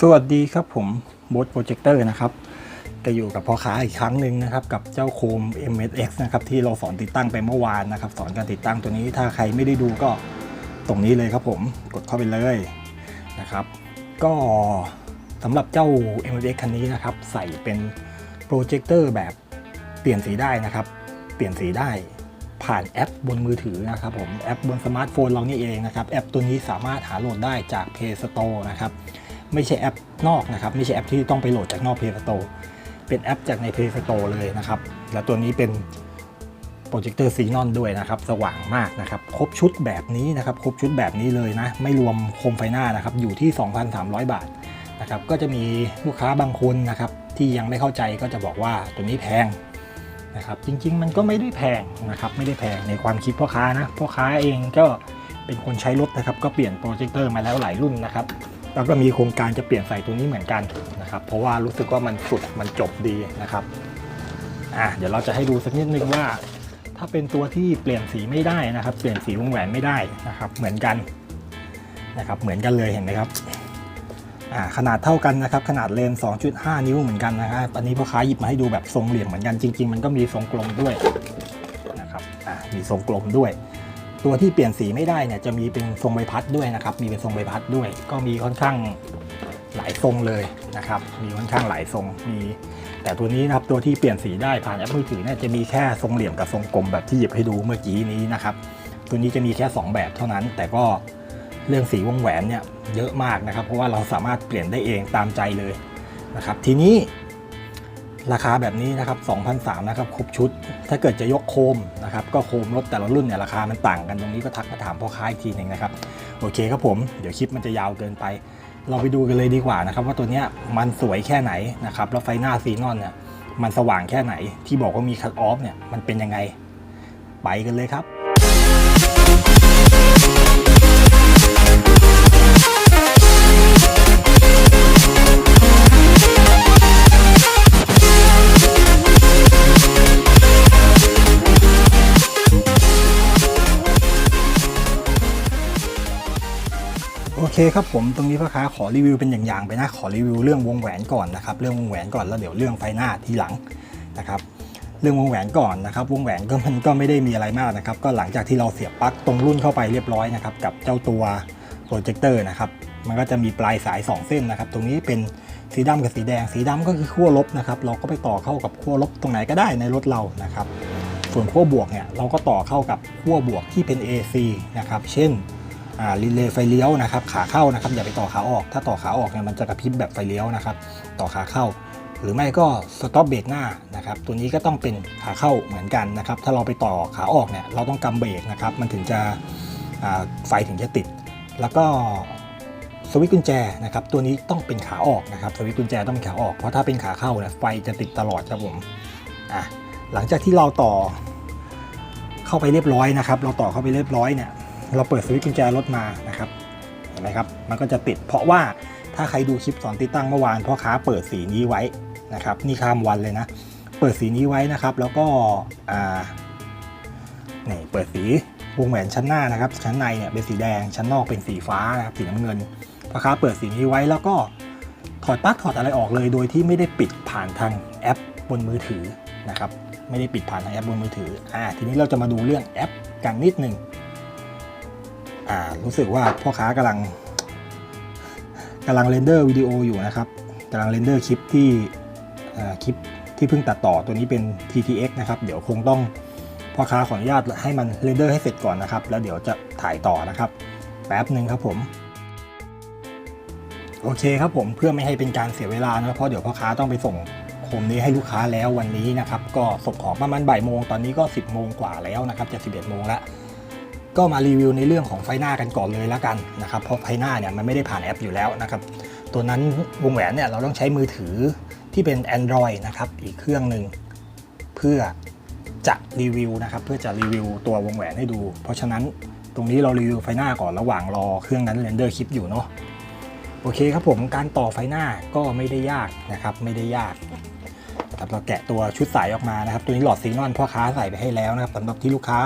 สวัสดีครับผมบดโปรเจคเตอร์นะครับก็อยู่กับพ่อค้าอีกครั้งหนึ่งนะครับ กับเจ้าโคม MSX นะครับที่เราสอนติดตั้งไปเมื่อวานนะครับ สอนการติดตั้งตัวนี้ถ้าใครไม่ได้ดูก็ตรงนี้เลยครับผมกดเข้าไปเลยนะครับ ก็สำหรับเจ้า MSX คันนี้นะครับ ใส่เป็นโปรเจคเตอร์แบบเปลี่ยนสีได้นะครับ เปลี่ยนสีได้ผ่านแอปบนมือถือนะครับผมแอปบนสมาร์ทโฟนเรานี่เองนะครับ แอปตัวนี้สามารถหาโหลดได้จาก Play Store นะครับ ไม่ใช่แอปนอกนะครับไม่ใช่แอปที่ต้องไปโหลดจากนอก Play Store เป็นแอปจากใน Play Store เลยนะครับ แล้วตัวนี้เป็นโปรเจคเตอร์ซีนอนด้วยนะครับ สว่างมากนะครับ ครบชุดแบบนี้นะครับ ครบชุดแบบนี้เลยนะ ไม่รวมโคมไฟหน้านะครับ อยู่ที่ 2,300 บาทนะครับ ก็จะมีลูกค้าบางคนนะครับ ที่ยังไม่เข้าใจก็จะบอกว่าตัวนี้แพงนะครับ จริง ๆ มันก็ไม่ได้แพงนะครับ ไม่ได้แพงในความคิดพ่อค้านะ พ่อค้าเองก็เป็นคนใช้รถนะครับ ก็เปลี่ยนโปรเจคเตอร์มาแล้วหลายรุ่นนะครับ แล้วก็มีโครงการจะเปลี่ยนใส่ตัวนี้เหมือนกันนะครับเพราะว่ารู้สึกว่ามันสุดมันจบดีนะครับอะเดี๋ยวเราจะให้ดูสักนิดนึงว่า ถ้าเป็นตัวที่เปลี่ยนสีไม่ได้นะครับ เปลี่ยนสีวงแหวนไม่ได้นะครับ เหมือนกันนะครับ เหมือนกันเลยเห็นไหมครับอ่าขนาดเท่ากันนะครับ ขนาดเลนส์2.5 นิ้วเหมือนกันนะครับอันนี้พ่อค้าหยิบมาให้ดูแบบทรงเหลี่ยมเหมือนกันจริง ๆ มันก็มีทรงกลมด้วยนะครับอ่ามีทรงกลมด้วย ตัวที่เปลี่ยนสีไม่ได้เนี่ยจะมีเป็นทรงใบพัดด้วยนะครับ มีเป็นทรงใบพัดด้วย ก็มีค่อนข้างหลายทรงเลยนะครับ มีค่อนข้างหลายทรง มี แต่ตัวนี้นะครับตัวที่เปลี่ยนสีได้ผ่านแอปมือถือเนี่ยจะมีแค่ทรงเหลี่ยมกับทรงกลมแบบที่หยิบให้ดูเมื่อกี้นี้นะครับ ตัวนี้จะมีแค่ 2 แบบเท่านั้น แต่ก็เรื่องสีวงแหวนเนี่ยเยอะมากนะครับ เพราะว่าเราสามารถเปลี่ยนได้เองตามใจเลยนะครับ ทีนี้ ราคาแบบนี้นะครับ2,003นะครับครบชุด ถ้าเกิดจะยกโคมนะครับก็โคมรถแต่ละรุ่นเนี่ยราคามันต่างกันตรงนี้ก็ทักมาถามพ่อค้าอีกทีหนึ่งนะครับ โอเคครับผมเดี๋ยวคลิปมันจะยาวเกินไป เราไปดูกันเลยดีกว่านะครับว่าตัวเนี้ยมันสวยแค่ไหนนะครับแล้วไฟหน้าซีนอนเนี่ยมันสว่างแค่ไหนที่บอกว่ามีคัตออฟเนี่ยมันเป็นยังไง ไปกันเลยครับ โอเคครับผมตรงนี้พ่อค้าขอรีวิวเป็นอย่างๆไปนะขอรีวิวเรื่องวงแหวนก่อนนะครับเรื่องวงแหวนก่อนแล้วเดี๋ยวเรื่องไฟหน้าทีหลังนะครับเรื่องวงแหวนก่อนนะครับวงแหวนก็มันก็ไม่ได้มีอะไรมากนะครับก็หลังจากที่เราเสียบปลั๊กตรงรุ่นเข้าไปเรียบร้อยนะครับกับเจ้าตัวโปรเจคเตอร์นะครับมันก็จะมีปลายสาย 2 เส้นนะครับตรงนี้เป็นสีดำกับสีแดง สีดำก็คือขั้วลบนะครับเราก็ไปต่อเข้ากับขั้วลบตรงไหนก็ได้ในรถเรานะครับส่วนขั้วบวกเนี่ยเราก็ต่อเข้ากับขั้วบวกที่เป็น AC นะครับเช่นอ่า รีเลย์ไฟเลี้ยวนะครับขาเข้านะครับอย่าไปต่อขาออก ถ้าต่อขาออกเนี่ยมันจะกระพริบแบบไฟเลี้ยวนะครับต่อขาเข้า หรือไม่ก็สต็อปเบรกหน้านะครับตัวนี้ก็ต้องเป็นขาเข้าเหมือนกันนะครับถ้าเราไปต่อขาออกเนี่ยเราต้องกำเบรกนะครับมันถึงจะไฟถึงจะติด แล้วก็สวิตช์กุญแจนะครับตัวนี้ต้องเป็นขาออกนะครับสวิตช์กุญแจต้องเป็นขาออกเพราะถ้าเป็นขาเข้าเนี่ยไฟจะติดตลอดครับผมอะหลังจากที่เราต่อเข้าไปเรียบร้อยนะครับ เราต่อเข้าไปเรียบร้อยเนี่ย เราเปิดสวิตช์กุญแจรถมานะครับเห็นไหมครับมันก็จะติด เพราะว่าถ้าใครดูคลิปสอนติดตั้งเมื่อวานพ่อค้าเปิดสีนี้ไว้นะครับนี่ข้ามวันเลยนะเปิดสีนี้ไว้นะครับแล้วก็อ่านี่เปิดสีวงแหวนชั้นหน้านะครับ ชั้นในเนี่ยเป็นสีแดงชั้นนอกเป็นสีฟ้านะครับสีน้ำเงินพ่อค้าเปิดสีนี้ไว้แล้วก็ถอดปลั๊กถอดอะไรออกเลย โดยที่ไม่ได้ปิดผ่านทางแอปบนมือถือนะครับไม่ได้ปิดผ่านทางแอปบนมือถืออ่าทีนี้เราจะมาดูเรื่องแอปกันนิดหนึ่ง รู้สึกว่าพ่อค้ากำลังกำลังเรนเดอร์วิดีโออยู่นะครับกำลังเรนเดอร์คลิปที่คลิปที่เพิ่งตัดต่อตัวนี้เป็น TTX นะครับ เดี๋ยวคงต้องพ่อค้าขออนุญาตให้มันเรนเดอร์ให้เสร็จก่อนนะครับ แล้วเดี๋ยวจะถ่ายต่อนะครับ แป๊บหนึ่งครับผม โอเคครับผมเพื่อไม่ให้เป็นการเสียเวลานะเพราะเดี๋ยวพ่อค้าต้องไปส่งโคมนี้ให้ลูกค้าแล้ววันนี้นะครับ ก็ส่งของประมาณบ่ายโมงตอนนี้ก็ 10โมงกว่าแล้วนะครับจะ11โมงแล้ว ก็มารีวิวในเรื่องของไฟหน้ากันก่อนเลยแล้วกันนะครับ เพราะไฟหน้าเนี่ยมันไม่ได้ผ่านแอปอยู่แล้วนะครับ ตัวนั้นวงแหวนเนี่ยเราต้องใช้มือถือที่เป็น Android นะครับ อีกเครื่องหนึ่งเพื่อจะรีวิวนะครับเพื่อจะรีวิวตัววงแหวนให้ดู เพราะฉะนั้นตรงนี้เรารีวิวไฟหน้าก่อนระหว่างรอเครื่องนั้นเรนเดอร์คลิปอยู่เนาะโอเคครับผมการต่อไฟหน้าก็ไม่ได้ยากนะครับไม่ได้ยากครับเราแกะตัวชุดสายออกมานะครับ ตัวนี้หลอดซีนอนพ่อค้าใส่ไปให้แล้วนะครับสำหรับที่ลูกค้า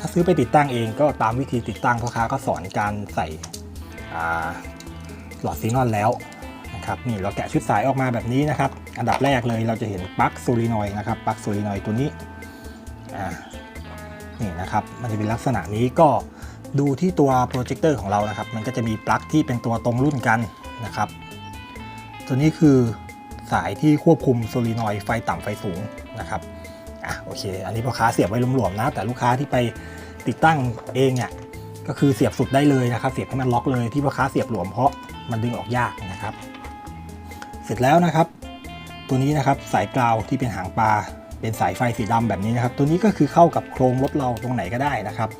ถ้าซื้อไปติดตั้งเองก็ตามวิธีติดตั้งพ่อค้าก็สอนการใส่หลอดซีนอนแล้วนะครับนี่เราแกะชุดสายออกมาแบบนี้นะครับ อันดับแรกเลยเราจะเห็นปลั๊กโซลินอยนะครับปลั๊กโซลินอยตัวนี้อ่านี่นะครับมันจะเป็นลักษณะนี้ก็ดูที่ตัวโปรเจคเตอร์ของเรานะครับ มันก็จะมีปลั๊กที่เป็นตัวตรงรุ่นกันนะครับ ตัวนี้คือสายที่ควบคุมโซลินอยไฟต่ำไฟสูงนะครับ อะโอเค อันนี้พ่อค้าเสียบไว้หลวมๆนะ แต่ลูกค้าที่ไปติดตั้งเองเนี่ยก็คือเสียบสุดได้เลยนะครับ เสียบให้มันล็อกเลยที่พ่อค้าเสียบหลวมเพราะมันดึงออกยากนะครับ เสร็จแล้วนะครับ ตัวนี้นะครับสายกราวที่เป็นหางปลาเป็นสายไฟสีดำแบบนี้นะครับ ตัวนี้ก็คือเข้ากับโครงรถเราตรงไหนก็ได้นะครับ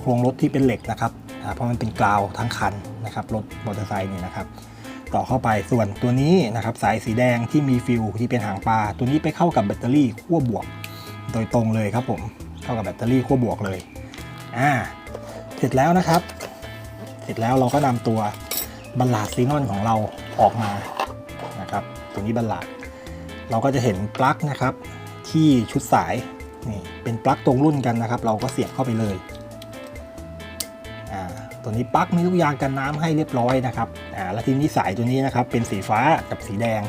โครงรถที่เป็นเหล็กนะครับเพราะมันเป็นกราวทั้งคันนะครับรถมอเตอร์ไซค์นี่นะครับ ต่อเข้าไปส่วนตัวนี้นะครับสายสีแดงที่มีฟิวที่เป็นหางปลาตัวนี้ไปเข้ากับแบตเตอรี่ขั้วบวก โดยตรงเลยครับผมเข้ากับแบตเตอรี่ขั้วบวกเลยอ่าเสร็จแล้วนะครับ เสร็จแล้วเราก็นำตัวบัลลาดซีนอนของเราออกมานะครับตรงนี้บัลลาดเราก็จะเห็นปลั๊กนะครับที่ชุดสายนี่เป็นปลั๊กตรงรุ่นกันนะครับ เราก็เสียบเข้าไปเลยอ่าตัวนี้ปลั๊กมีลูกยางกันน้ำให้เรียบร้อยนะครับอ่าแล้วทีนี้สายตัวนี้นะครับเป็นสีฟ้ากับสีแดง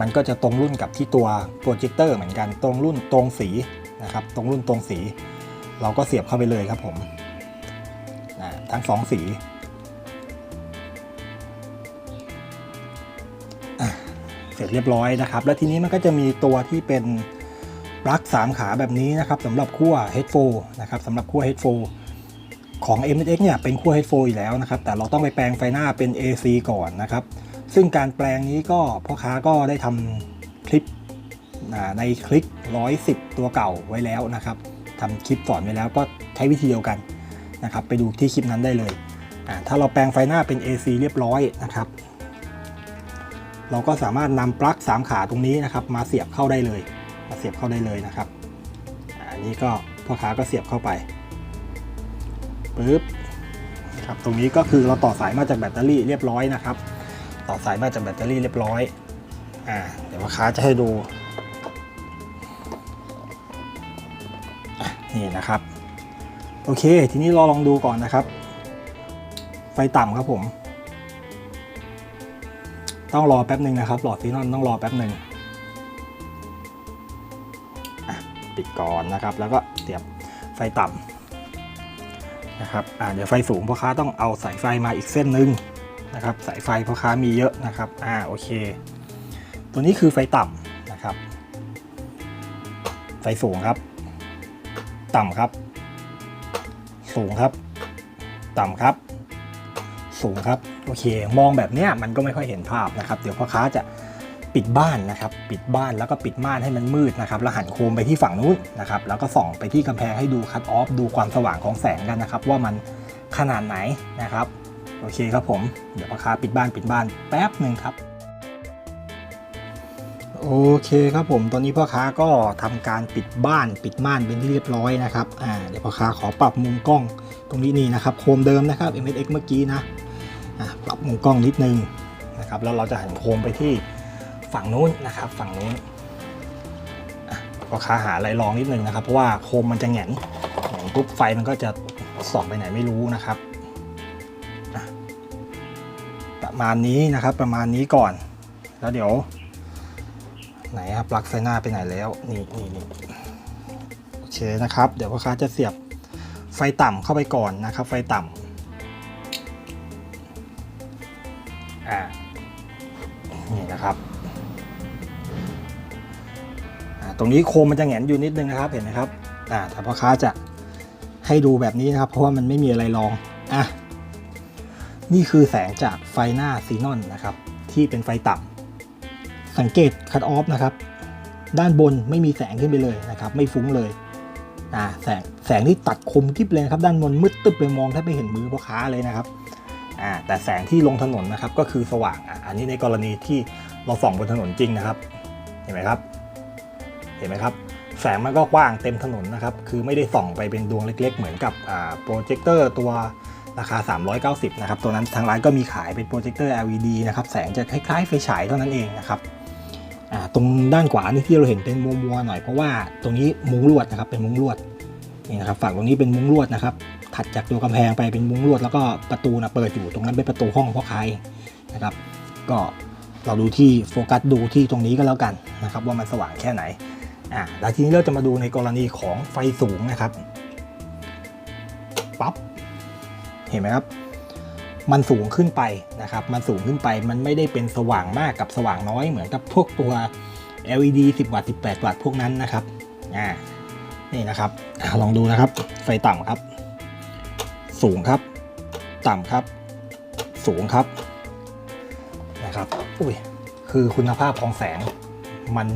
มันก็จะตรงรุ่นกับที่ตัวโปรเจคเตอร์เหมือนกันตรงรุ่นตรงสีนะครับ ตรงรุ่นตรงสี เราก็เสียบเข้าไปเลยครับผมอ่าทั้งสองสีเสร็จเรียบร้อยนะครับ แล้วทีนี้มันก็จะมีตัวที่เป็นปลั๊ก3 ขาแบบนี้นะครับสำหรับขั้ว headphone นะครับสำหรับขั้ว headphone ของ m x เนี่ยเป็นขั้ว headphone อยู่แล้วนะครับ แต่เราต้องไปแปลงไฟหน้าเป็น AC ก่อนนะครับ ซึ่งการแปลงนี้ก็พ่อค้าก็ได้ทำคลิปในคลิป110 ตัวเก่าไว้แล้วนะครับทำคลิปสอนไว้แล้วก็ใช้วิธีเดียวกันนะครับ ไปดูที่คลิปนั้นได้เลยถ้าเราแปลงไฟหน้าเป็น AC เรียบร้อยนะครับ เราก็สามารถนำปลั๊ก3 ขาตรงนี้นะครับ มาเสียบเข้าได้เลย มาเสียบเข้าได้เลยนะครับอันนี้ก็พ่อค้าก็เสียบเข้าไปปึ๊บครับตรงนี้ก็คือเราต่อสายมาจากแบตเตอรี่เรียบร้อยนะครับ ต่อสายมาจากแบตเตอรี่เรียบร้อยอ่าเดี๋ยวพ่อค้าจะให้ดูอะนี่นะครับ โอเค ทีนี้เราลองดูก่อนนะครับ ไฟต่ำครับผม ต้องรอแป๊บหนึ่งนะครับ หลอดซีนอนต้องรอแป๊บหนึ่งอะปิดก่อนนะครับ แล้วก็เสียบไฟต่ำนะครับ อ่าเดี๋ยวไฟสูงพ่อค้าต้องเอาสายไฟมาอีกเส้นหนึ่ง นะครับสายไฟพ่อค้ามีเยอะนะครับอ่าโอเค ตัวนี้คือไฟต่ำนะครับ ไฟสูงครับ ต่ำครับ สูงครับ ต่ำครับ สูงครับโอเค มองแบบเนี้ยมันก็ไม่ค่อยเห็นภาพนะครับ เดี๋ยวพ่อค้าจะปิดบ้านนะครับ ปิดบ้านแล้วก็ปิดม่านให้มันมืดนะครับแล้วหันโคมไปที่ฝั่งนู้นนะครับ แล้วก็ส่องไปที่กำแพงให้ดูคัตออฟดูความสว่างของแสงกันนะครับ ว่ามันขนาดไหนนะครับ โอเคครับผม เดี๋ยวพ่อค้าปิดบ้านปิดบ้านแป๊บหนึ่งครับ โอเคครับผม ตอนนี้พ่อค้าก็ทำการปิดบ้านปิดม่านเป็นที่เรียบร้อยนะครับอ่าเดี๋ยวพ่อค้าขอปรับมุมกล้องตรงนี้นี่นะครับโคมเดิมนะครับ MSX เมื่อกี้นะอ่าปรับมุมกล้องนิดนึงนะครับ แล้วเราจะหันโคมไปที่ฝั่งนู้นนะครับ ฝั่งนู้นพ่อค้าหาอะไรรองนิดนึงนะครับ เพราะว่าโคมมันจะแหงนแหงนปุ๊บไฟมันก็จะส่องไปไหนไม่รู้นะครับ มาณนี้นะครับ ประมาณนี้ก่อน แล้วเดี๋ยว ไหนครับปลั๊กไฟหน้าไปไหนแล้ว นี่นี่นี่โอเคนะครับ เดี๋ยวพ่อค้าจะเสียบไฟต่ำเข้าไปก่อนนะครับ ไฟต่ำอ่านี่นะครับอ่าตรงนี้โคมมันจะแหงนอยู่นิดนึงนะครับเห็นไหมครับอ่าแต่พ่อค้าจะให้ดูแบบนี้นะครับ เพราะว่ามันไม่มีอะไรรองอะ นี่คือแสงจากไฟหน้าซีนอนนะครับ ที่เป็นไฟต่ำสังเกตคัตออฟนะครับ ด้านบนไม่มีแสงขึ้นไปเลยนะครับ ไม่ฟุ้งเลยอ่าแสงแสงนี่ตัดคมกริบเลยครับ ด้านบนมืดตึ๊บเลยมองแทบไม่เห็นมือพ่อค้าเลยนะครับอ่าแต่แสงที่ลงถนนนะครับก็คือสว่างอะอันนี้ในกรณีที่เราส่องบนถนนจริงนะครับ เห็นไหมครับ เห็นไหมครับ แสงมันก็กว้างเต็มถนนนะครับ คือไม่ได้ส่องไปเป็นดวงเล็ก ๆ เหมือนกับอ่าโปรเจคเตอร์ตัว ราคา 390 นะครับ ตัวนั้นทางร้านก็มีขายเป็นโปรเจคเตอร์ LED นะครับ แสงจะคล้ายๆไฟฉายเท่านั้นเองนะครับอ่าตรงด้านขวานี่ที่เราเห็นเป็นมัวๆหน่อยเพราะว่าตรงนี้มุ้งลวดนะครับเป็นมุ้งลวดนี่นะครับฝั่งตรงนี้เป็นมุ้งลวดนะครับถัดจากตัวกำแพงไปเป็นมุ้งลวดแล้วก็ประตูนะเปิดอยู่ตรงนั้นเป็นประตูห้องพ่อค้าเองนะครับ ก็เราดูที่โฟกัสดูที่ตรงนี้ก็แล้วกันนะครับ ว่ามันสว่างแค่ไหนอ่าแล้วทีนี้เราจะมาดูในกรณีของไฟสูงนะครับปั๊บ เห็นไหมครับ มันสูงขึ้นไปนะครับ มันสูงขึ้นไป มันไม่ได้เป็นสว่างมากกับสว่างน้อยเหมือนกับพวกตัว LED 10 วัตต์ 18 วัตต์พวกนั้นนะครับ อ่า นี่นะครับอลองดูนะครับ ไฟต่ำครับ สูงครับ ต่ำครับ สูงครับ นะครับ อุ้ย คือคุณภาพของแสงมัน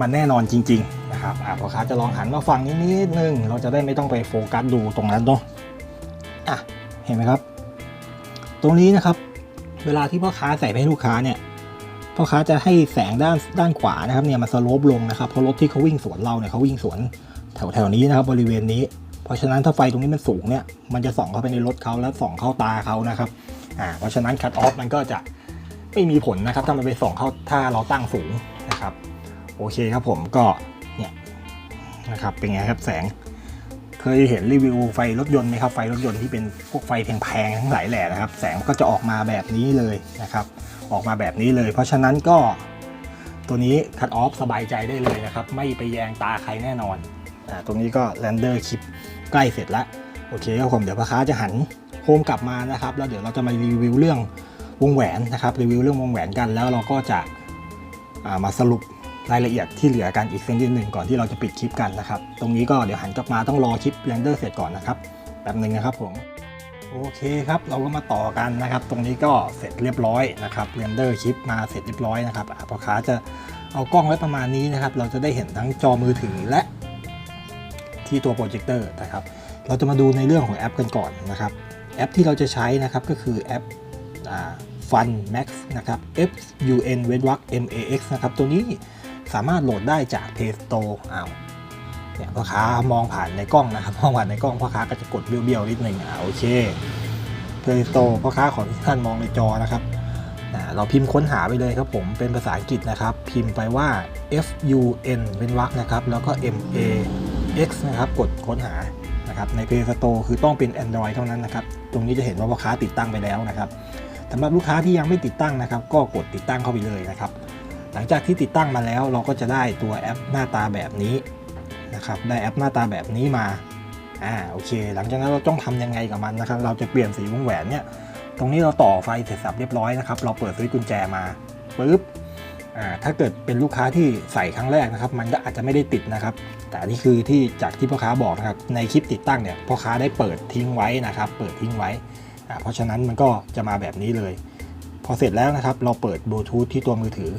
มันแน่นอนจริง ๆ นะครับอ่าพอค้าจะลองหันมาฟังนิดนิดนึง เราจะได้ไม่ต้องไปโฟกัสดูตรงนั้นเนาะ เห็นไหมครับ ตรงนี้นะครับ เวลาที่พ่อค้าใส่ให้ลูกค้าเนี่ยพ่อค้าจะให้แสงด้านด้านขวานะครับเนี่ยมันสโลปลงนะครับเพราะรถที่เขาวิ่งสวนเราเนี่ยเขาวิ่งสวนแถวแถวนี้นะครับบริเวณนี้ เพราะฉะนั้นถ้าไฟตรงนี้มันสูงเนี่ยมันจะส่องเข้าไปในรถเขาแล้วส่องเข้าตาเขานะครับอ่าเพราะฉะนั้นคัตออฟมันก็จะไม่มีผลนะครับถ้ามันไปส่องเข้าถ้าเราตั้งสูงนะครับ โอเคครับผมก็เนี่ยนะครับเป็นไงครับแสง เคยเห็นรีวิวไฟรถยนต์ไหมครับไฟรถยนต์ที่เป็นพวกไฟแพงๆทั้งหลายแหล่นะครับ แสงก็จะออกมาแบบนี้เลยนะครับ ออกมาแบบนี้เลย เพราะฉะนั้นก็ตัวนี้คัดออฟสบายใจได้เลยนะครับ ไม่ไปแยงตาใครแน่นอนอ่าตรงนี้ก็แรนเดอร์คลิปใกล้เสร็จแล้วโอเคครับผมเดี๋ยวพ่อค้าจะหันโฮมกลับมานะครับ แล้วเดี๋ยวเราจะมารีวิวเรื่องวงแหวนนะครับรีวิวเรื่องวงแหวนกันแล้วเราก็จะอ่ามาสรุป รายละเอียดที่เหลือกันอีกสักนิดหนึ่งก่อนที่เราจะปิดคลิปกันนะครับ ตรงนี้ก็เดี๋ยวหันกลับมาต้องรอคลิปแรนเดอร์เสร็จก่อนนะครับแป๊บหนึ่งนะครับผมโอเคครับเราก็มาต่อกันนะครับ ตรงนี้ก็เสร็จเรียบร้อยนะครับเรนเดอร์คลิปมาเสร็จเรียบร้อยนะครับพอค้าจะเอากล้องไว้ประมาณนี้นะครับ เราจะได้เห็นทั้งจอมือถือและที่ตัวโปรเจคเตอร์นะครับ เราจะมาดูในเรื่องของแอปกันก่อนนะครับ แอปที่เราจะใช้นะครับก็คือแอปฟัน Max นะครับ F U N เว้นวรรค M A X นะครับ ตัวนี้ สามารถโหลดได้จาก Play Store อ้าวเนี่ยพ่อค้ามองผ่านในกล้องนะครับมองผ่านในกล้องพ่อค้าก็จะกดเบี้ยวๆนิดหนึ่งอ่าโอเคเพลย์สโตร์พ่อค้าขอทุกท่านมองในจอนะครับเราพิมพ์ค้นหาไปเลยครับผมเป็นภาษาอังกฤษนะครับ พิมพ์ไปว่า F U N เป็นวรรคนะครับ แล้วก็ M A X นะครับกดค้นหานะครับใน Play Store คือต้องเป็น Android เท่านั้นนะครับ ตรงนี้จะเห็นว่าพ่อค้าติดตั้งไปแล้วนะครับสำหรับลูกค้าที่ยังไม่ติดตั้งนะครับ ก็กดติดตั้งเข้าไปเลยนะครับ หลังจากที่ติดตั้งมาแล้วเราก็จะได้ตัวแอปหน้าตาแบบนี้นะครับได้แอปหน้าตาแบบนี้มาอ่าโอเค หลังจากนั้นเราต้องทำยังไงกับมันนะครับ เราจะเปลี่ยนสีวงแหวนเนี่ยตรงนี้เราต่อไฟเสร็จสับเรียบร้อยนะครับ เราเปิดสวิตช์กุญแจมาปุ๊บอ่าถ้าเกิดเป็นลูกค้าที่ใส่ครั้งแรกนะครับ มันก็อาจจะไม่ได้ติดนะครับ แต่นนี่คือที่จากที่พ่อค้าบอกนะครับในคลิปติดตั้งเนี่ยพ่อค้าได้เปิดทิ้งไว้นะครับ เปิดทิ้งไว้อ่าเพราะฉะนั้นมันก็จะมาแบบนี้เลย พอเสร็จแล้วนะครับ เราเปิดบลูทูธที่ตัวมือถือ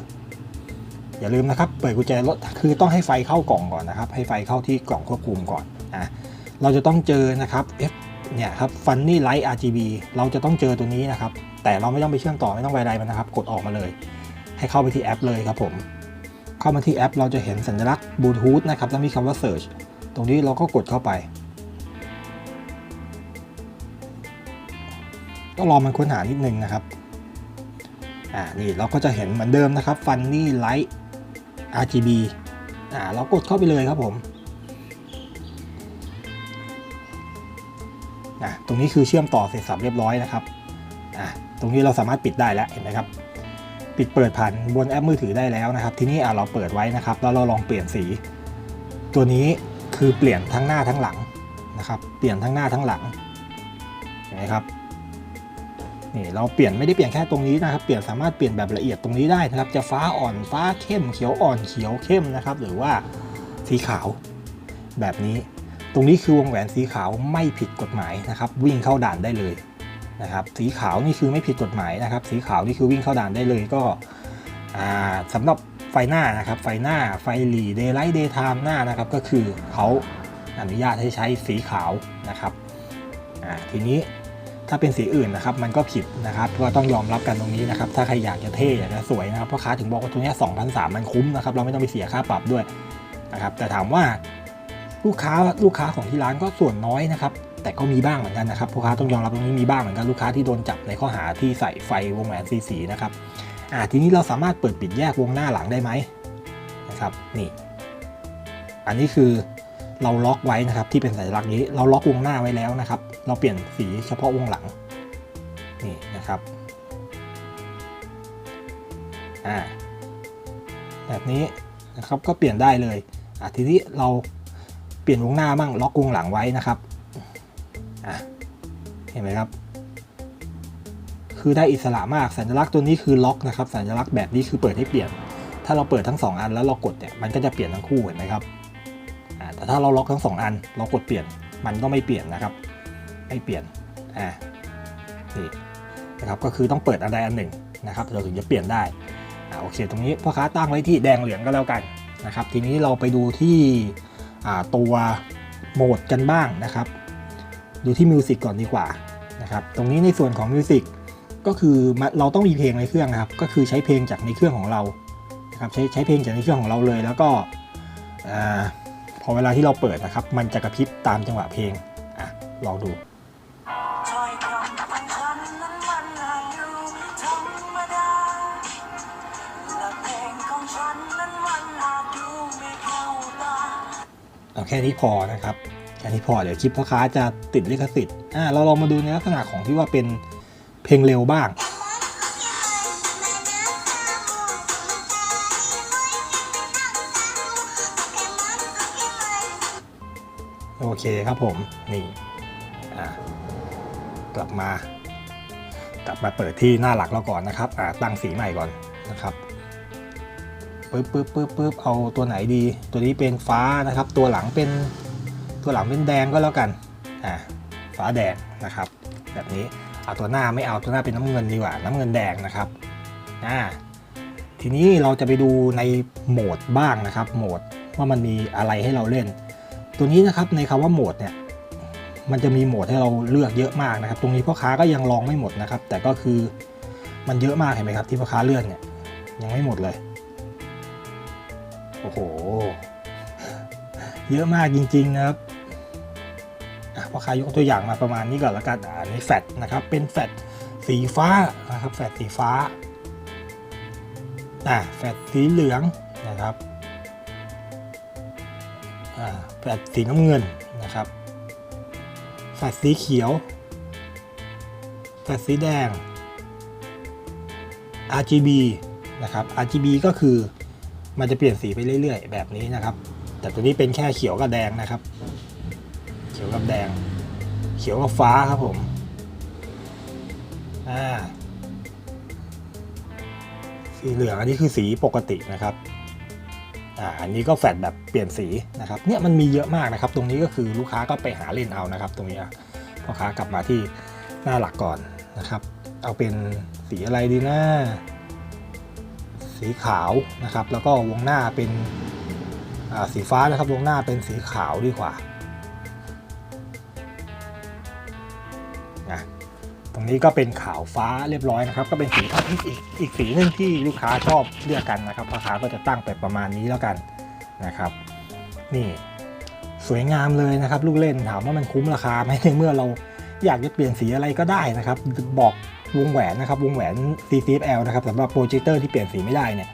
อย่าลืมนะครับเปิดกุญแจรถคือต้องให้ไฟเข้ากล่องก่อนนะครับ ให้ไฟเข้าที่กล่องควบคุมก่อนอะเราจะต้องเจอนะครับ F เนี่ยครับ Funny Light RGB เราจะต้องเจอตัวนี้นะครับ แต่เราไม่ต้องไปเชื่อมต่อไม่ต้องไปอะไรมันนะครับ กดออกมาเลย ให้เข้าไปที่แอปเลยครับผม เข้ามาที่แอป เราจะเห็นสัญลักษณ์บลูทูธนะครับแล้วมีคำว่า Search ตรงนี้เราก็กดเข้าไปก็รอมันค้นหานิดนึงนะครับอ่านี่เราก็จะเห็นเหมือนเดิมนะครับ Funny Light RGB อ่าเรากดเข้าไปเลยครับผมอะตรงนี้คือเชื่อมต่อเสร็จสับเรียบร้อยนะครับอะตรงนี้เราสามารถปิดได้แล้วเห็นไหมครับ ปิดเปิดผ่านบนแอปมือถือได้แล้วนะครับ ทีนี้อะเราเปิดไว้นะครับ แล้วเราลองเปลี่ยนสี ตัวนี้คือเปลี่ยนทั้งหน้าทั้งหลังนะครับ เปลี่ยนทั้งหน้าทั้งหลังเห็นไหมครับ นี่เราเปลี่ยนไม่ได้เปลี่ยนแค่ตรงนี้นะครับ เปลี่ยนสามารถเปลี่ยนแบบละเอียดตรงนี้ได้นะครับ จะฟ้าอ่อนฟ้าเข้มเขียวอ่อนเขียวเข้มนะครับ หรือว่าสีขาวแบบนี้ ตรงนี้คือวงแหวนสีขาวไม่ผิดกฎหมายนะครับ วิ่งเข้าด่านได้เลยนะครับ สีขาวนี่คือไม่ผิดกฎหมายนะครับ สีขาวนี่คือวิ่งเข้าด่านได้เลยก็อ่าสำหรับไฟหน้านะครับ ไฟหน้าไฟหลีเดย์ไลท์เดย์ไทม์หน้านะครับ ก็คือเขาอนุญาตให้ใช้สีขาวนะครับทีนี้ ถ้าเป็นสีอื่นนะครับมันก็ผิดนะครับก็ต้องยอมรับกันตรงนี้นะครับถ้าใครอยากจะเท่อยากจะสวยนะครับพ่อค้าถึงบอกว่าตัวนี้สองพันสามมันคุ้มนะครับเราไม่ต้องไปเสียค่าปรับด้วยนะครับแต่ถามว่าลูกค้าลูกค้าของที่ร้านก็ส่วนน้อยนะครับแต่ก็มีบ้างเหมือนกันนะครับพ่อค้าต้องยอมรับตรงนี้มีบ้างเหมือนกันลูกค้าที่โดนจับในข้อหาที่ใส่ไฟวงแหวนสีสีนะครับอ่าทีนี้เราสามารถเปิดปิดแยกวงหน้าหลังได้ไหมนะครับนี่อันนี้คือเราล็อกไว้นะครับที่เป็นสัญลักษณ์นี้เราล็อกวงหน้าไว้แล้วนะครับเราเปลี่ยนสีเฉพาะวงหลังนี่นะครับอ่าแบบนี้นะครับก็เปลี่ยนได้เลยอะทีนี้เราเปลี่ยนวงหน้าบ้างล็อกวงหลังไว้นะครับอะเห็นไหมครับ คือได้อิสระมากสัญลักษณ์ตัวนี้คือล็อกนะครับ สัญลักษณ์แบบนี้คือเปิดให้เปลี่ยน ถ้าเราเปิดทั้งสองอันแล้วเรากดเนี่ยมันก็จะเปลี่ยนทั้งคู่เห็นไหมครับอ่าแต่ถ้าเราล็อกทั้งสองอัน เรากดเปลี่ยนมันก็ไม่เปลี่ยนนะครับ ไม่เปลี่ยนอ่านี่นะครับก็คือต้องเปิดอันใดอันหนึ่งนะครับเราถึงจะเปลี่ยนได้อ่าโอเค ตรงนี้พ่อค้าตั้งไว้ที่แดงเหลืองก็แล้วกันนะครับ ทีนี้เราไปดูที่อ่าตัวโหมดกันบ้างนะครับ ดูที่มิวสิกก่อนดีกว่านะครับ ตรงนี้ในส่วนของมิวสิกก็คือเราต้องมีเพลงในเครื่องนะครับ ก็คือใช้เพลงจากในเครื่องของเรานะครับใช้ใช้เพลงจากในเครื่องของเราเลย แล้วก็อาพอเวลาที่เราเปิดนะครับ มันจะกระพริบตามจังหวะเพลงอะลองดู เอาแค่นี้พอนะครับแค่นี้พอเดี๋ยวคลิปพ่อค้าจะติดลิขสิทธิ์อ่าเราลองมาดูในลักษณะของที่ว่าเป็นเพลงเร็วบ้างโอเคครับผมนี่กลับมากลับมาเปิดที่หน้าหลักเราก่อนนะครับตั้งสีใหม่ก่อนนะครับ ปึ๊บปึ๊บปึ๊บปึ๊บเอาตัวไหนดี ตัวนี้เป็นฟ้านะครับ ตัวหลังเป็นตัวหลังเป็นแดงก็แล้วกันอ่าฟ้าแดงนะครับ แบบนี้เอาตัวหน้าไม่เอาตัวหน้าเป็นน้ำเงินดีกว่า น้ำเงินแดงนะครับอ่าทีนี้เราจะไปดูในโหมดบ้างนะครับ โหมดว่ามันมีอะไรให้เราเล่น ตัวนี้นะครับในคำว่าโหมดเนี่ยมันจะมีโหมดให้เราเลือกเยอะมากนะครับ ตรงนี้พ่อค้าก็ยังลองไม่หมดนะครับ แต่ก็คือมันเยอะมากเห็นไหมครับที่พ่อค้าเลือนเนี่ยยังไม่หมดเลย โอ้โห เยอะมากจริงๆนะครับพ่อค้ายกตัวอย่างมาประมาณนี้ก่อนละกันอ่าอันนี้แฟดนะครับ เป็นแฟดสีฟ้านะครับ แฟดสีฟ้าอ่าแฟดสีเหลืองนะครับอ่าแฟลชสีน้ำเงินนะครับ แฟลชสีเขียว แฟลชสีแดง RGB นะครับ RGB ก็คือ มันจะเปลี่ยนสีไปเรื่อยๆ แบบนี้นะครับ แต่ตัวนี้เป็นแค่เขียวกับแดงนะครับ เขียวกับแดง เขียวกับฟ้าครับผมอ่าสีเหลืองอันนี้คือสีปกตินะครับอ่าอันนี้ก็แฟดแบบเปลี่ยนสีนะครับเนี่ยมันมีเยอะมากนะครับ ตรงนี้ก็คือลูกค้าก็ไปหาเล่นเอานะครับ ตรงนี้พ่อค้ากลับมาที่หน้าหลักก่อนนะครับ เอาเป็นสีอะไรดีนะ สีขาวนะครับ แล้วก็วงหน้าเป็นสีฟ้านะครับ วงหน้าเป็นสีขาวดีกว่านะตรงนี้ก็เป็นขาวฟ้าเรียบร้อยนะครับ ก็เป็นสีอีกอีกอีกสีหนึ่งที่ลูกค้าชอบเลือกกันนะครับพ่อค้าก็จะตั้งไปประมาณนี้แล้วกันนะครับ นี่สวยงามเลยนะครับ ลูกเล่นถามว่ามันคุ้มราคาไหมในเมื่อเราอยากจะเปลี่ยนสีอะไรก็ได้นะครับ บอก วงแหวนนะครับวงแหวน CCFL นะครับสำหรับโปรเจคเตอร์ที่เปลี่ยนสีไม่ได้เนี่ย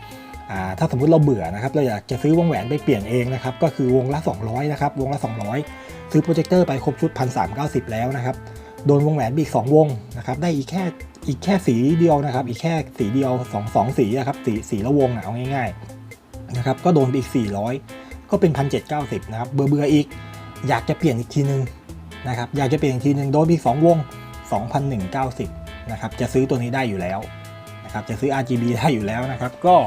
ถ้าสมมุติเราเบื่อนะครับเราอยากจะซื้อวงแหวนไปเปลี่ยนเองนะครับก็คือวงละ 200นะครับวงละ 200 ซื้อโปรเจคเตอร์ไปครบชุด 1,390 แล้วนะครับโดนวงแหวนไปอีก2วงนะครับได้อีกแค่อีกแค่สีเดียวนะครับอีกแค่สีเดียว2 2สีอะครับสีสีละวงเอาง่ายๆนะครับก็โดนไปอีก 400 ก็เป็น 1,790นะครับเบื่อเบื่ออีกอยากจะเปลี่ยนอีกทีนึงนะครับอยากจะเปลี่ยนอีกทีนึงโดนอีก2วง 2,190 นะครับจะซื้อตัวนี้ได้อยู่แล้วนะครับจะซื้อ RGB ได้อยู่แล้วนะครับ ก็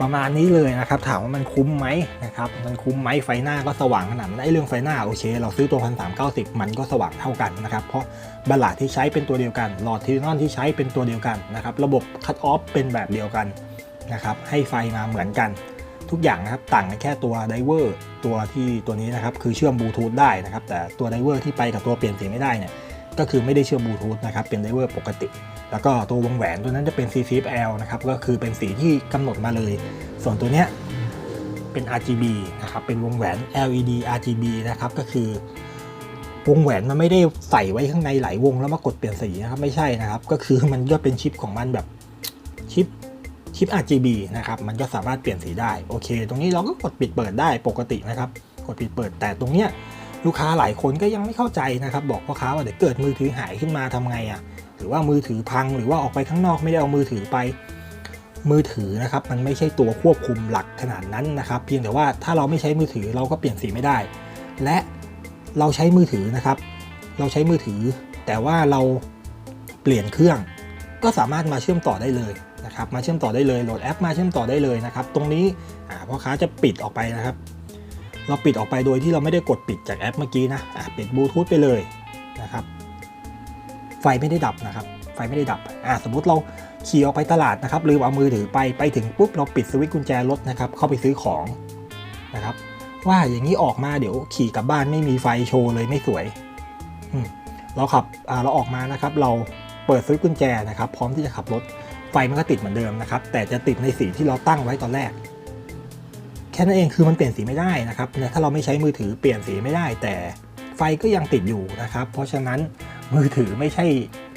ประมาณนี้เลยนะครับถามว่ามันคุ้มไหมนะครับมันคุ้มไหมไฟหน้าก็สว่างขนาดนั้นไอ้เรื่องไฟหน้าโอเค เราซื้อตัว1390มันก็สว่างเท่ากันนะครับเพราะบัลลาที่ใช้เป็นตัวเดียวกันหลอดทีนอนที่ใช้เป็นตัวเดียวกันนะครับระบบคัตออฟเป็นแบบเดียวกันนะครับให้ไฟมาเหมือนกันทุกอย่างนะครับต่างกันแค่ตัวไดเวอร์ตัวที่ตัวนี้นะครับคือเชื่อมบลูทูธได้นะครับแต่ตัวไดเวอร์ที่ไปกับตัวเปลี่ยนสีไม่ได้เนี่ย ก็คือไม่ได้เชื่อมบลูทูธนะครับ เป็นไดเวอร์ปกติ แล้วก็ตัววงแหวนตัวนั้นจะเป็น CCFL นะครับ ก็คือเป็นสีที่กำหนดมาเลย ส่วนตัวเนี้ยเป็น RGB นะครับ เป็นวงแหวน LED RGB นะครับ ก็คือ วงแหวนมันไม่ได้ใส่ไว้ข้างในหลายวงแล้วมากดเปลี่ยนสีนะครับ ไม่ใช่นะครับ ก็คือมันก็เป็นชิปของมันแบบชิปชิป RGB นะครับ มันก็สามารถเปลี่ยนสีได้ โอเค ตรงนี้เราก็กดปิดเปิดได้ปกตินะครับ กดปิดเปิด แต่ตรงเนี้ย ลูกค้าหลายคนก็ยังไม่เข้าใจนะครับ บอกพ่อค้าว่าเดี๋ยวเกิดมือถือหายขึ้นมาทำไงอะ่ะหรือว่ามือถือพังหรือว่าออกไปข้างนอกไม่ได้เอามือถือไป มือถือนะครับมันไม่ใช่ตัวควบคุมหลักขนาดนั้นนะครับเพียงแต่ว่าถ้าเราไม่ใช้มือถือเราก็เปลี่ยนสีไม่ได้ และเราใช้มือถือนะครับ เราใช้มือถือ แต่ว่าเราเปลี่ยนเครื่อง ก็สามารถมาเชื่อมต่อได้เลยนะครับ มาเชื่อมต่อได้เลยโหลดแอปมาเชื่อมต่อได้เลยนะครับ ตรงนี้พ่อค้าจะปิดออกไปนะครับ เราปิดออกไปโดยที่เราไม่ได้กดปิดจากแอปเมื่อกี้นะปิดบลูทูธไปเลยนะครับ ไฟไม่ได้ดับนะครับ ไฟไม่ได้ดับอ่าสมมุติเราขี่ออกไปตลาดนะครับลืมเอามือถือไปไปถึงปุ๊บเราปิดสวิตช์กุญแจรถนะครับ เข้าไปซื้อของนะครับ ว่าอย่างนี้ออกมาเดี๋ยวขี่กลับบ้านไม่มีไฟโชว์เลยไม่สวยเราขับเราออกมานะครับ เราเปิดสวิตช์กุญแจนะครับ พร้อมที่จะขับรถไฟมันก็ติดเหมือนเดิมนะครับ แต่จะติดในสีที่เราตั้งไว้ตอนแรก ค่นั้นเองคือมันเปลี่ยนสีไม่ได้นะครับถ้าเราไม่ใช้มือถือเปลี่ยนสีไม่ได้ แต่ไฟก็ยังติดอยู่นะครับ เพราะฉะนั้นมือถือไม่ใช่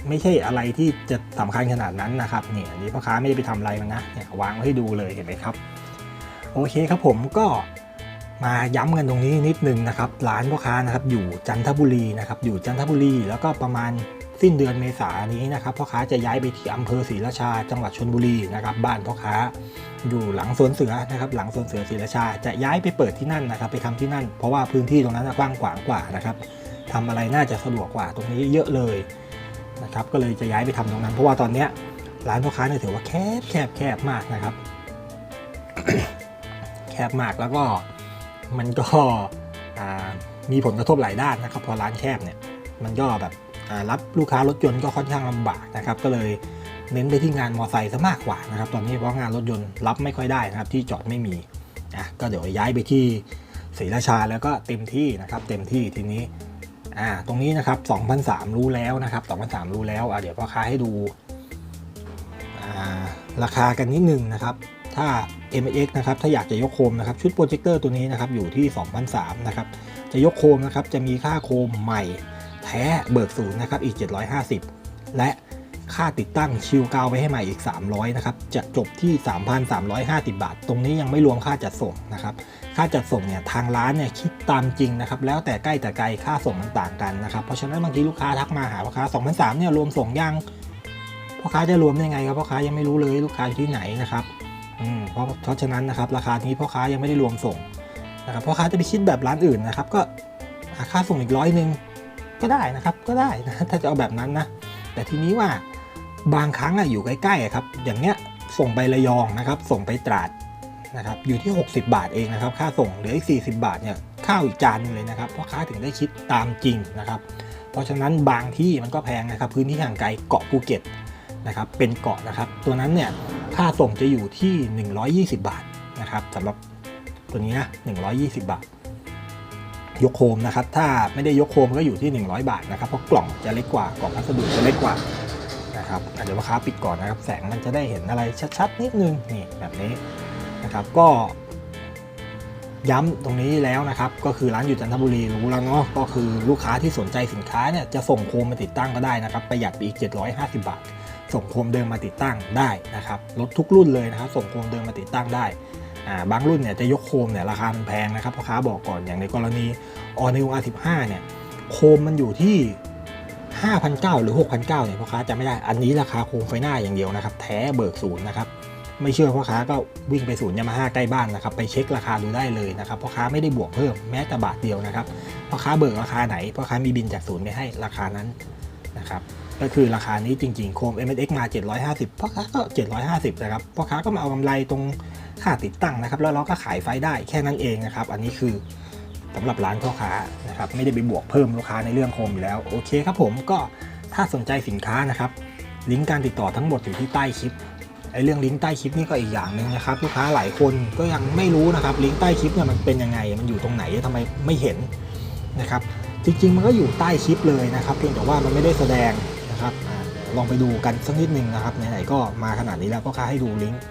ไม่ใช่อะไรที่จะสำคัญขนาดนั้นนะครับเนี่ยนนี้พ่อค้าไม่ได้ไปทำอะไรมันนะเนี่ยวางไว้ให้ดูเลยเห็นไหมครับ โอเคครับผมก็มาย้ำกันตรงนี้นิดนึงนะครับ ร้านพ่อค้านะครับอยู่จันทบุรีนะครับอยู่จันทบุรี แล้วก็ประมาณสิ้นเดือนเมษายนนี้นะครับพ่อค้าจะย้ายไปที่อำเภอศรีราชาจังหวัดชลบุรีนะครับบ้านพ่อค้า อยู่หลังสวนเสือนะครับหลังสวนเสือศรีราชา จะย้ายไปเปิดที่นั่นนะครับ ไปทำที่นั่น เพราะว่าพื้นที่ตรงนั้นกว้างขวางกว่านะครับทำอะไรน่าจะสะดวกกว่าตรงนี้เยอะเลยนะครับก็เลยจะย้ายไปทำตรงนั้น เพราะว่าตอนเนี้ยร้านพ่อค้าเนี่ยถือว่าแคบแคบแคบมากนะครับ แคบมากแล้วก็มันก็มีผลกระทบหลายด้านนะครับ พอร้านแคบเนี่ยมันก็แบบรับลูกค้ารถยนต์ก็ค่อนข้างลำบากนะครับ ก็เลย เน้นไปที่งานมอไซค์ซะมากกว่านะครับ ตอนนี้เพราะงานรถยนต์รับไม่ค่อยได้นะครับ ที่จอดไม่มีอะก็เดี๋ยวย้ายไปที่ศรีราชาแล้วก็เต็มที่นะครับ เต็มที่ทีนี้อ่าตรงนี้นะครับ2,003รู้แล้วนะครับ2,003รู้แล้วอะเดี๋ยวพ่อค้าให้ดูอ่าราคากันนิดนึงนะครับ ถ้า m x นะครับถ้าอยากจะยกโคมนะครับชุดโปรเจคเตอร์ตัวนี้นะครับอยู่ที่2,003นะครับจะยกโคมนะครับจะมีค่าโคมใหม่แท้เบิกศูนย์นะครับอีก 750 และ ค่าติดตั้งชิลกาวไว้ให้ใหม่อีก 300นะครับจะจบที่ 3,350 บาท ตรงนี้ยังไม่รวมค่าจัดส่งนะครับค่าจัดส่งเนี่ยทางร้านเนี่ยคิดตามจริงนะครับแล้วแต่ใกล้แต่ไกลค่าส่งมันต่างกันนะครับเพราะฉะนั้นบางทีลูกค้าทักมาหาพ่อค้า2,003เนี่ยรวมส่งยังพ่อค้าจะรวมได้ไงครับพ่อค้ายังไม่รู้เลยลูกค้าอยู่ที่ไหนนะครับอืมเพราะเพราะฉะนั้นนะครับราคานี้พ่อค้ายังไม่ได้รวมส่งนะครับพ่อค้าจะไปคิดแบบร้านอื่นนะครับ ก็หาค่าส่งอีกร้อยหนึ่งก็ได้นะครับก็ได้นะถ้าจะเอาแบบนั้นนะแต่ทีนี้ว่า บางครั้งอะอยู่ใกล้ๆอะครับ อย่างเนี้ยส่งไประยองนะครับ ส่งไปตราดนะครับ อยู่ที่ 60 บาทเองนะครับ ค่าส่งเหลืออีก 40 บาทเนี่ยข้าวอีกจานหนึงเลยนะครับพ่อค้าถึงได้คิดตามจริงนะครับ เพราะฉะนั้นบางที่มันก็แพงนะครับ พื้นที่ห่างไกลเกาะภูเก็ตนะครับ เป็นเกาะนะครับ ตัวนั้นเนี่ยค่าส่งจะอยู่ที่ 120 บาทนะครับสำหรับตัวนี้นะ120 บาท ยกโคมนะครับ ถ้าไม่ได้ยกโคมก็อยู่ที่ 100 บาทนะครับ เพราะกล่องจะเล็กกว่ากล่องพัสดุจะเล็กกว่า นะครับอะเดี๋ยวลูกค้าปิดก่อนนะครับ แสงมันจะได้เห็นอะไรชัดๆนิดนึงนี่แบบนี้นะครับก็ย้ำตรงนี้แล้วนะครับ ก็คือร้านอยู่จันทบุรีรู้แล้วเนาะก็คือลูกค้าที่สนใจสินค้าเนี่ยจะส่งโคมมาติดตั้งก็ได้นะครับประหยัดไปอีก 750 บาท ส่งโคมเดิมมาติดตั้งได้นะครับรถทุกรุ่นเลยนะครับ ส่งโคมเดิมมาติดตั้งได้บางรุ่นเนี่ยจะยกโคมเนี่ยราคาแพงนะครับพ่อค้าบอกก่อนอย่างในกรณี All New R15 เนี่ยโคมมันอยู่ที่ 5,900 หรือ 6,900เนี่ยพ่อค้าจำไม่ได้ อันนี้ราคาโคมไฟหน้าอย่างเดียวนะครับ แท้เบิกศูนย์นะครับ ไม่เชื่อพ่อค้าก็วิ่งไปศูนย์ยามาฮ่าใกล้บ้านนะครับ ไปเช็คราคาดูได้เลยนะครับ พ่อค้าไม่ได้บวกเพิ่มแม้แต่บาทเดียวนะครับ พ่อค้าเบิกราคาไหน พ่อค้ามีบินจากศูนย์ไปให้ราคานั้นนะครับ ก็คือราคานี้จริงๆ โคม MSX มา 750 พ่อค้าก็ 750 นะครับ พ่อค้าก็มาเอากำไรตรงค่าติดตั้งนะครับ แล้วเราก็ขายไฟได้แค่นั้นเองนะครับ อันนี้คือ สำหรับร้านพ่อค้านะครับไม่ได้ไปบวกเพิ่มลูกค้าในเรื่องโคมอยู่แล้วโอเคครับผมก็ถ้าสนใจสินค้านะครับ ลิงก์การติดต่อทั้งหมดอยู่ที่ใต้คลิปไอ้เรื่องลิงก์ใต้คลิปนี่ก็อีกอย่างหนึ่งนะครับลูกค้าหลายคนก็ยังไม่รู้นะครับลิงก์ใต้คลิปเนี่ยมันเป็นยังไงมันอยู่ตรงไหนทำไมไม่เห็นนะครับจริงๆมันก็อยู่ใต้คลิปเลยนะครับ เพียงแต่ว่ามันไม่ได้แสดงนะครับลองไปดูกันสักนิดหนึ่งนะครับไหนๆก็มาขนาดนี้แล้วก็ค้าให้ดูลิงก์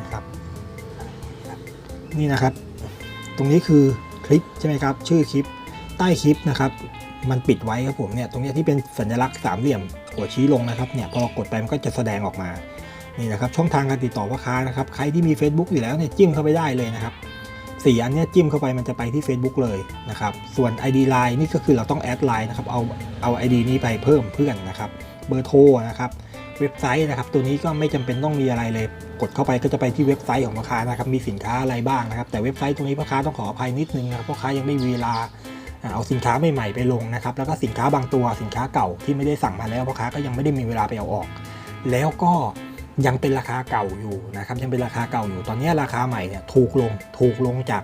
นะครับนี่นะครับ ตรงนี้คือ ลิปใช่ไหมครับชื่อคลิปใต้คลิปนะครับมันปิดไว้ครับผมเนี่ยตรงนี้ที่เป็นสัญลักษณ์สามเหลี่ยมหัวชี้ลงนะครับเนี่ยพอกดไปมันก็จะแสดงออกมานี่นะครับช่องทางการติดต่อพ่อค้านะครับใครที่มี Facebook อยู่แล้วเนี่ยจิ้มเข้าไปได้เลยนะครับสี่อันเนี้ยจิ้มเข้าไปมันจะไปที่ Facebook เลยนะครับส่วน ID Line นี่ก็คือเราต้องแอดไลน์นะครับเอาเอา ID นี้ไปเพิ่มเพื่อนนะครับเบอร์โทรนะครับ เว็บไซต์นะครับ ตัวนี้ก็ไม่จำเป็นต้องมีอะไรเลย กดเข้าไปก็จะไปที่เว็บไซต์ของพ่อค้านะครับ มีสินค้าอะไรบ้างนะครับ แต่เว็บไซต์ตรงนี้พ่อค้าต้องขออภัยนิดนึงนะครับพ่อค้ายังไม่มีเวลาเอาสินค้าใหม่ๆไปลงนะครับ แล้วก็สินค้าบางตัวสินค้าเก่าที่ไม่ได้สั่งมาแล้วพ่อค้าก็ยังไม่ได้มีเวลาไปเอาออก แล้วก็ยังเป็นราคาเก่าอยู่นะครับ ยังเป็นราคาเก่าอยู่ ตอนนี้ราคาใหม่เนี่ยถูกลง ถูกลงจาก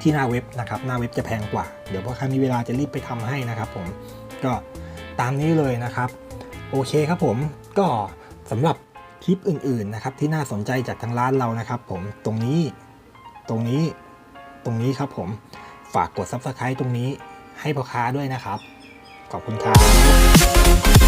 ที่หน้าเว็บนะครับ หน้าเว็บจะแพงกว่า เดี๋ยวพ่อค้ามีเวลาจะรีบไปทำให้นะครับผม ก็ตามนี้เลยนะครับ โอเคครับผมก็สำหรับคลิปอื่นๆนะครับที่น่าสนใจจากทางร้านเรานะครับ ผมตรงนี้ตรงนี้ตรงนี้ครับผมฝากกด Subscribe ตรงนี้ให้พ่อค้าด้วยนะครับ ขอบคุณครับ